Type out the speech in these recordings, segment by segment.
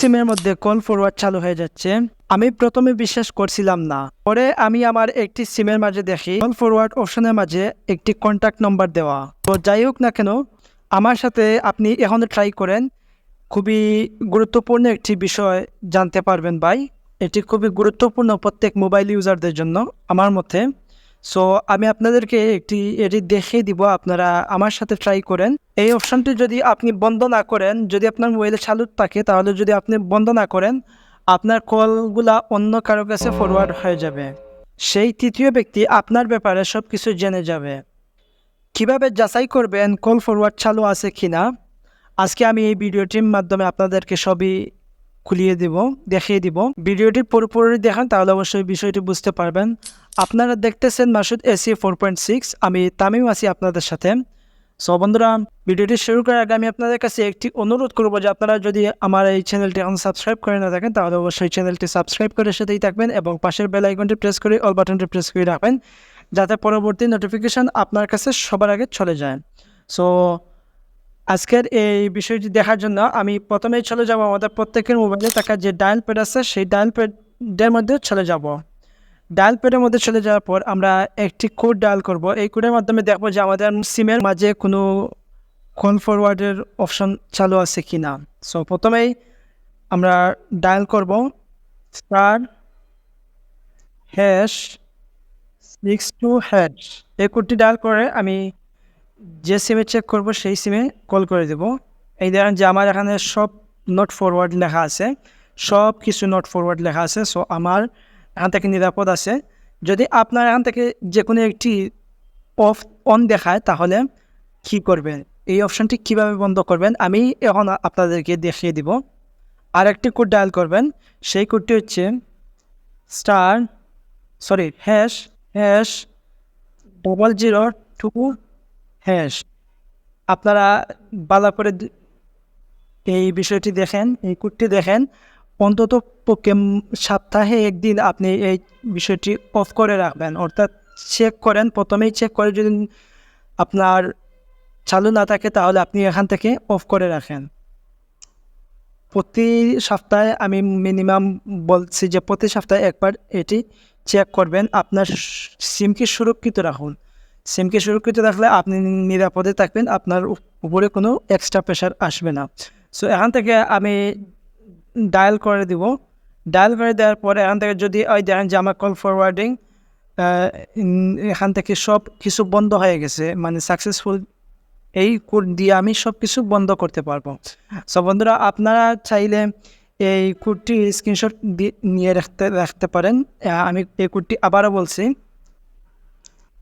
সিমের মধ্যে call forward চালু হয়ে যাচ্ছে? আমি প্রথমে বিশ্বাস করছিলাম না। পরে আমি আমার একটি সিমের মাঝে দেখি কল ফরওয়ার্ড অপশনের মাঝে একটি কন্ট্যাক্ট নম্বর দেওয়া। তো যাই হোক না কেন, আমার সাথে আপনি এখন ট্রাই করেন। খুবই গুরুত্বপূর্ণ একটি বিষয় জানতে পারবেন ভাই। এটি খুবই গুরুত্বপূর্ণ প্রত্যেক মোবাইল ইউজারদের জন্য, আমার মতে। সো আমি আপনাদেরকে একটি এটি দেখিয়ে দিব, আপনারা আমার সাথে ট্রাই করেন। এই অপশনটি যদি আপনি বন্ধ না করেন, যদি আপনার মোবাইলে চালু থাকে, তাহলে যদি আপনি বন্ধ না করেন, আপনার কলগুলা অন্য কারও কাছে ফরওয়ার্ড হয়ে যাবে। সেই তৃতীয় ব্যক্তি আপনার ব্যাপারে সব কিছু জেনে যাবে। কীভাবে যাচাই করবেন কল ফরওয়ার্ড চালু আছে কিনা? আজকে আমি এই ভিডিওটির মাধ্যমে আপনাদেরকে সবই খুলিয়ে দিব, দেখিয়ে দিব। ভিডিওটি পুরোপুরি দেখান, তাহলে অবশ্যই বিষয়টি বুঝতে পারবেন। আপনারা দেখতেছেন Masud AC four point six, আমি তামিম আছি আপনাদের সাথে। সো বন্ধুরা, ভিডিওটি শুরু করার আগে আমি আপনাদের কাছে একটি অনুরোধ করব যে আপনারা যদি আমার এই চ্যানেলটি এখন সাবস্ক্রাইব করে না থাকেন, তাহলে অবশ্যই চ্যানেলটি সাবস্ক্রাইব করে সাথেই থাকবেন এবং পাশের বেল আইকনটি প্রেস করে অল বাটনটি প্রেস করে রাখবেন, যাতে পরবর্তী নোটিফিকেশান আপনার কাছে সবার আগে চলে যায়। সো আজকের এই বিষয়টি দেখার জন্য আমি প্রথমেই চলে যাব আমাদের প্রত্যেকের মোবাইলে থাকা যে ডায়াল প্যাড আছে, সেই ডায়াল প্যাডের মধ্যে চলে যাব। ডায়াল প্যাডের মধ্যে চলে যাওয়ার পর আমরা একটি কোড ডায়াল করব। এই কোডের মাধ্যমে দেখব যে আমাদের সিমের মাঝে কোনো কল ফরওয়ার্ডের অপশন চালু আছে কি না সো প্রথমেই আমরা ডায়াল করব star hash six two hash. এই কোডটি ডায়াল করে আমি যে সিমে চেক করব, সেই সিমে কল করে দেব। এই দেখেন যে আমার এখানে সব নট ফরওয়ার্ড লেখা আছে। সব কিছু নট ফরওয়ার্ড লেখা আছে। সো আমার এখান থেকে নিরাপদ আছে। যদি আপনার এখান থেকে যে কোনো একটি অফ অন দেখায়, তাহলে কী করবেন? এই অপশানটি কীভাবে বন্ধ করবেন? আমি এখন আপনাদেরকে দেখিয়ে দিব। আর একটি কোড ডায়াল করবেন। সেই কোডটি হচ্ছে star sorry hash hash double zero two hash আপনারা ভালো করে এই বিষয়টি দেখেন, এই কোডটি দেখেন। অন্তত পক্ষে সপ্তাহে একদিন আপনি এই বিষয়টি অফ করে রাখবেন। অর্থাৎ চেক করেন, প্রথমেই চেক করে যদি আপনার চালু না থাকে তাহলে আপনি এখান থেকে অফ করে রাখেন। প্রতি সপ্তাহে আমি মিনিমাম বলছি যে প্রতি সপ্তাহে একবার এটি চেক করবেন। আপনার সিমকে সুরক্ষিত রাখুন। সিমকে সুরক্ষিত রাখলে আপনি নিরাপদে থাকবেন, আপনার উপ- উপরে কোনো এক্সট্রা প্রেশার আসবে না। সো এখান থেকে আমি ডায়াল করে দিব। ডায়াল করে দেওয়ার পরে এখান থেকে যদি, ওই দেখেন যে আমার কল ফরওয়ার্ডিং এখান থেকে সব কিছু বন্ধ হয়ে গেছে। মানে সাকসেসফুল এই কোড দিয়ে আমি সব কিছু বন্ধ করতে পারব। সো বন্ধুরা, আপনারা চাইলে এই কোডটি স্ক্রিনশট দিয়ে নিয়ে রাখতে রাখতে পারেন। আমি এই কোডটি আবারও বলছি।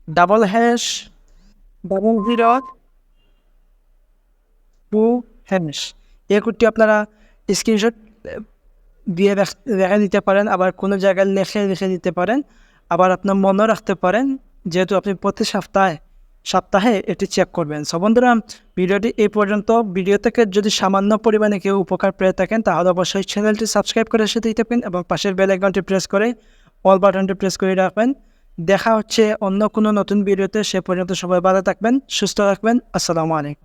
Double hash double zero two hash এই কোডটি আপনারা স্ক্রিনশট দিয়ে রাখ- দিতে পারেন। আবার কোনো জায়গায় লেখে রেখে দিতে পারেন। আবার আপনার মনেও রাখতে পারেন যেহেতু আপনি প্রতি সপ্তাহে সপ্তাহে এটি চেক করবেন। সো বন্ধুরা ভিডিওটি এই পর্যন্ত। ভিডিও থেকে যদি সামান্য পরিমাণে কেউ উপকার পেয়ে থাকেন তাহলে অবশ্যই চ্যানেলটি সাবস্ক্রাইব করে সাথে থাকবেন এবং পাশের বেল আইকনটি প্রেস করে অল বাটনটি প্রেস করে রাখবেন। দেখা হচ্ছে অন্য কোনো নতুন ভিডিওতে, সে পর্যন্ত সবাই ভালো থাকবেন, সুস্থ থাকবেন। আসসালামু আলাইকুম।